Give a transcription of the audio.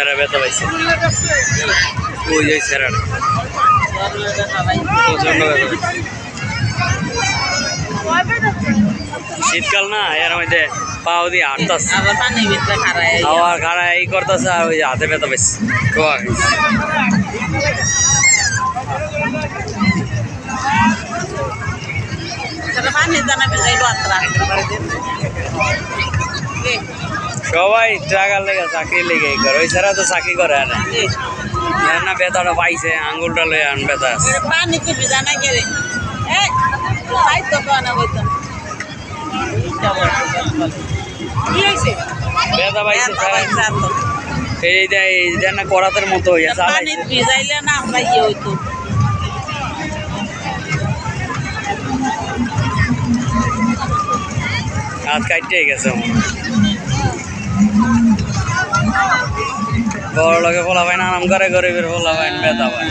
Sarah ব্যথা পাইছে। ওই পাইছে। শীতকাল না এর মধ্যে পাও দিয়ে হাঁটতাছে। আবার খাড়া এই করতেছে আর ওই হাতে ব্যথা পাইছে। দানা ভেজাইলো আত্রা। সবাই টাকার লেগে চাকরি লেগে করে। ওই ছাড়া তো চাকরি করে না। না ব্যথাটা পাইছে আঙ্গুলটা লয়ে আন আছে। পানি কি ভিজা না গেলে তাই তো পাইছে তো। না করাতের মতো হইয়া পানি চালাইছে ভিজাইলে না আমরা ইয়ে হইতো। হাত কাটতে গেছে। বড় লোকে ফলা পায় না আরাম করে গরিবের ফলা পায় বেতা পায়